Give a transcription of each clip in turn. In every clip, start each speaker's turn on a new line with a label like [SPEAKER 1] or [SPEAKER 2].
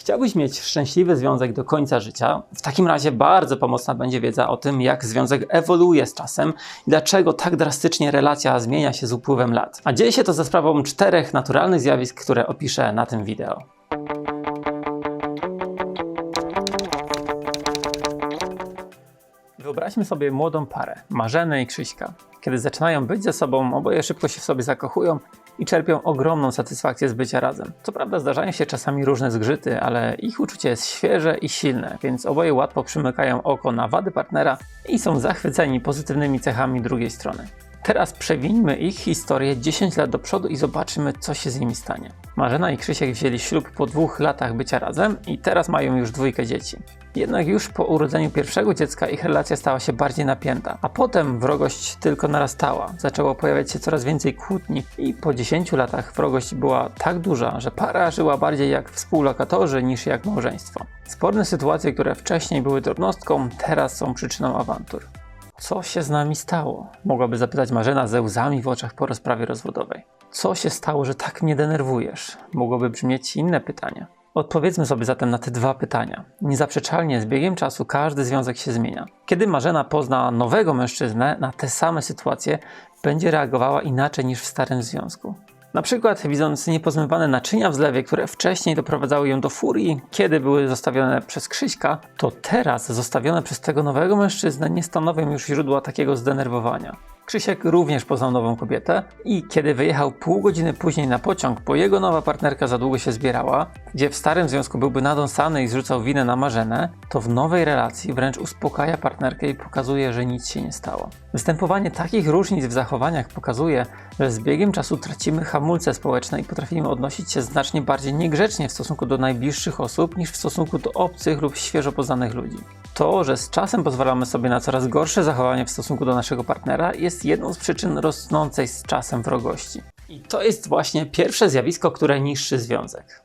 [SPEAKER 1] Chciałbyś mieć szczęśliwy związek do końca życia? W takim razie bardzo pomocna będzie wiedza o tym, jak związek ewoluuje z czasem i dlaczego tak drastycznie relacja zmienia się z upływem lat. A dzieje się to za sprawą czterech naturalnych zjawisk, które opiszę na tym wideo. Wyobraźmy sobie młodą parę, Marzenę i Krzyśka. Kiedy zaczynają być ze sobą, oboje szybko się w sobie zakochują i czerpią ogromną satysfakcję z bycia razem. Co prawda zdarzają się czasami różne zgrzyty, ale ich uczucie jest świeże i silne, więc oboje łatwo przymykają oko na wady partnera i są zachwyceni pozytywnymi cechami drugiej strony. Teraz przewińmy ich historię 10 lat do przodu i zobaczymy, co się z nimi stanie. Marzena i Krzysiek wzięli ślub po dwóch latach bycia razem i teraz mają już dwójkę dzieci. Jednak już po urodzeniu pierwszego dziecka ich relacja stała się bardziej napięta, a potem wrogość tylko narastała. Zaczęło pojawiać się coraz więcej kłótni i po 10 latach wrogość była tak duża, że para żyła bardziej jak współlokatorzy niż jak małżeństwo. Sporne sytuacje, które wcześniej były drobnostką, teraz są przyczyną awantur. Co się z nami stało? Mogłaby zapytać Marzena ze łzami w oczach po rozprawie rozwodowej. Co się stało, że tak mnie denerwujesz? Mogłoby brzmieć inne pytanie. Odpowiedzmy sobie zatem na te dwa pytania. Niezaprzeczalnie z biegiem czasu każdy związek się zmienia. Kiedy Marzena pozna nowego mężczyznę na te same sytuacje, będzie reagowała inaczej niż w starym związku. Na przykład widząc niepozmywane naczynia w zlewie, które wcześniej doprowadzały ją do furii, kiedy były zostawione przez Krzyśka, to teraz zostawione przez tego nowego mężczyznę nie stanowią już źródła takiego zdenerwowania. Krzysiek również poznał nową kobietę i kiedy wyjechał pół godziny później na pociąg, bo jego nowa partnerka za długo się zbierała, gdzie w starym związku byłby nadąsany i zrzucał winę na Marzenę, to w nowej relacji wręcz uspokaja partnerkę i pokazuje, że nic się nie stało. Występowanie takich różnic w zachowaniach pokazuje, że z biegiem czasu tracimy hamulce społeczne i potrafimy odnosić się znacznie bardziej niegrzecznie w stosunku do najbliższych osób niż w stosunku do obcych lub świeżo poznanych ludzi. To, że z czasem pozwalamy sobie na coraz gorsze zachowanie w stosunku do naszego partnera, jest jedną z przyczyn rosnącej z czasem wrogości. I to jest właśnie pierwsze zjawisko, które niszczy związek.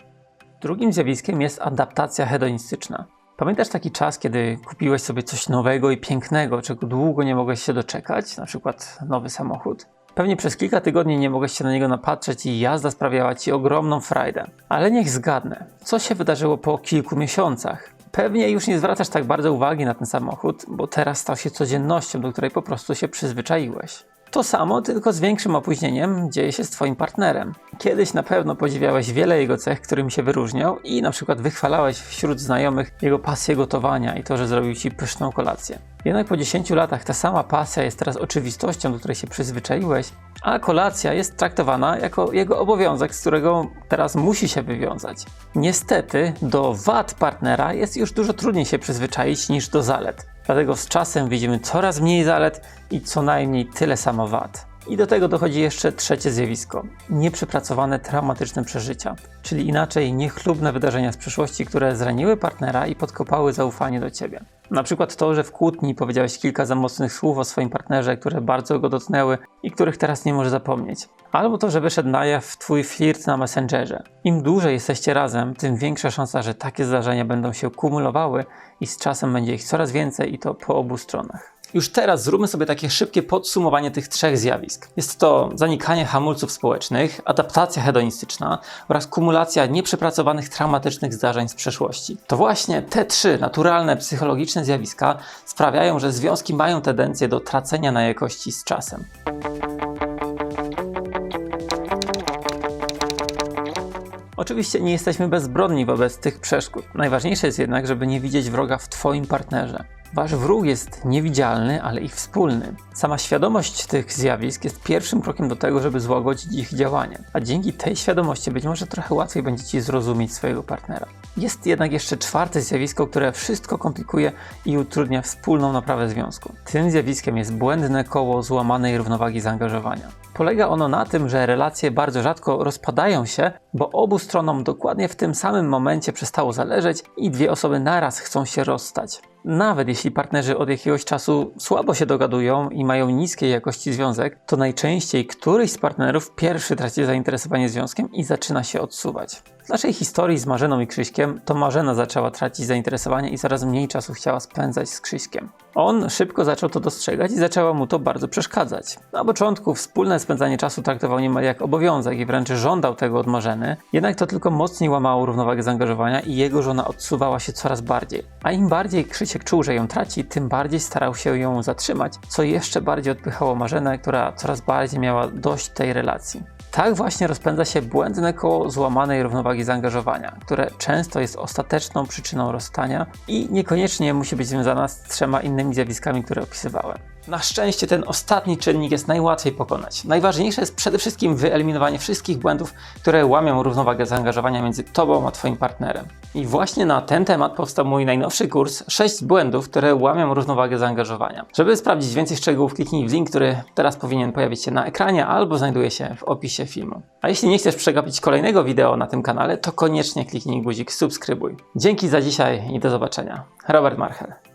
[SPEAKER 1] Drugim zjawiskiem jest adaptacja hedonistyczna. Pamiętasz taki czas, kiedy kupiłeś sobie coś nowego i pięknego, czego długo nie mogłeś się doczekać, na przykład nowy samochód? Pewnie przez kilka tygodni nie mogłeś się na niego napatrzeć i jazda sprawiała ci ogromną frajdę. Ale niech zgadnę, co się wydarzyło po kilku miesiącach? Pewnie już nie zwracasz tak bardzo uwagi na ten samochód, bo teraz stał się codziennością, do której po prostu się przyzwyczaiłeś. To samo, tylko z większym opóźnieniem, dzieje się z Twoim partnerem. Kiedyś na pewno podziwiałeś wiele jego cech, którymi się wyróżniał i na przykład wychwalałeś wśród znajomych jego pasję gotowania i to, że zrobił Ci pyszną kolację. Jednak po 10 latach ta sama pasja jest teraz oczywistością, do której się przyzwyczaiłeś, a kolacja jest traktowana jako jego obowiązek, z którego teraz musi się wywiązać. Niestety, do wad partnera jest już dużo trudniej się przyzwyczaić niż do zalet. Dlatego z czasem widzimy coraz mniej zalet i co najmniej tyle samo wad. I do tego dochodzi jeszcze trzecie zjawisko nieprzepracowane traumatyczne przeżycia, czyli inaczej niechlubne wydarzenia z przeszłości, które zraniły partnera i podkopały zaufanie do ciebie. Na przykład to, że w kłótni powiedziałeś kilka za mocnych słów o swoim partnerze, które bardzo go dotknęły i których teraz nie może zapomnieć. Albo to, że wyszedł na jaw twój flirt na Messengerze. Im dłużej jesteście razem, tym większa szansa, że takie zdarzenia będą się kumulowały i z czasem będzie ich coraz więcej i to po obu stronach. Już teraz zróbmy sobie takie szybkie podsumowanie tych trzech zjawisk. Jest to zanikanie hamulców społecznych, adaptacja hedonistyczna oraz kumulacja nieprzepracowanych traumatycznych zdarzeń z przeszłości. To właśnie te trzy naturalne psychologiczne zjawiska sprawiają, że związki mają tendencję do tracenia na jakości z czasem. Oczywiście nie jesteśmy bezbronni wobec tych przeszkód. Najważniejsze jest jednak, żeby nie widzieć wroga w Twoim partnerze. Wasz wróg jest niewidzialny, ale i wspólny. Sama świadomość tych zjawisk jest pierwszym krokiem do tego, żeby złagodzić ich działanie, a dzięki tej świadomości być może trochę łatwiej będzie Ci zrozumieć swojego partnera. Jest jednak jeszcze czwarte zjawisko, które wszystko komplikuje i utrudnia wspólną naprawę związku. Tym zjawiskiem jest błędne koło złamanej równowagi zaangażowania. Polega ono na tym, że relacje bardzo rzadko rozpadają się, bo obu stronom dokładnie w tym samym momencie przestało zależeć i dwie osoby naraz chcą się rozstać. Nawet jeśli partnerzy od jakiegoś czasu słabo się dogadują i mają niskiej jakości związek, to najczęściej któryś z partnerów pierwszy traci zainteresowanie związkiem i zaczyna się odsuwać. W naszej historii z Marzeną i Krzyśkiem to Marzena zaczęła tracić zainteresowanie i coraz mniej czasu chciała spędzać z Krzyśkiem. On szybko zaczął to dostrzegać i zaczęło mu to bardzo przeszkadzać. Na początku wspólne spędzanie czasu traktował niemal jak obowiązek i wręcz żądał tego od Marzeny, jednak to tylko mocniej łamało równowagę zaangażowania i jego żona odsuwała się coraz bardziej. A im bardziej Krzysiek czuł, że ją traci, tym bardziej starał się ją zatrzymać, co jeszcze bardziej odpychało Marzenę, która coraz bardziej miała dość tej relacji. Tak właśnie rozpędza się błędne koło złamanej równowagi zaangażowania, które często jest ostateczną przyczyną rozstania i niekoniecznie musi być związana z trzema innymi zjawiskami, które opisywałem. Na szczęście ten ostatni czynnik jest najłatwiej pokonać. Najważniejsze jest przede wszystkim wyeliminowanie wszystkich błędów, które łamią równowagę zaangażowania między tobą a twoim partnerem. I właśnie na ten temat powstał mój najnowszy kurs 6 błędów, które łamią równowagę zaangażowania. Żeby sprawdzić więcej szczegółów, kliknij w link, który teraz powinien pojawić się na ekranie albo znajduje się w opisie filmu. A jeśli nie chcesz przegapić kolejnego wideo na tym kanale, to koniecznie kliknij guzik subskrybuj. Dzięki za dzisiaj i do zobaczenia. Robert Marchel.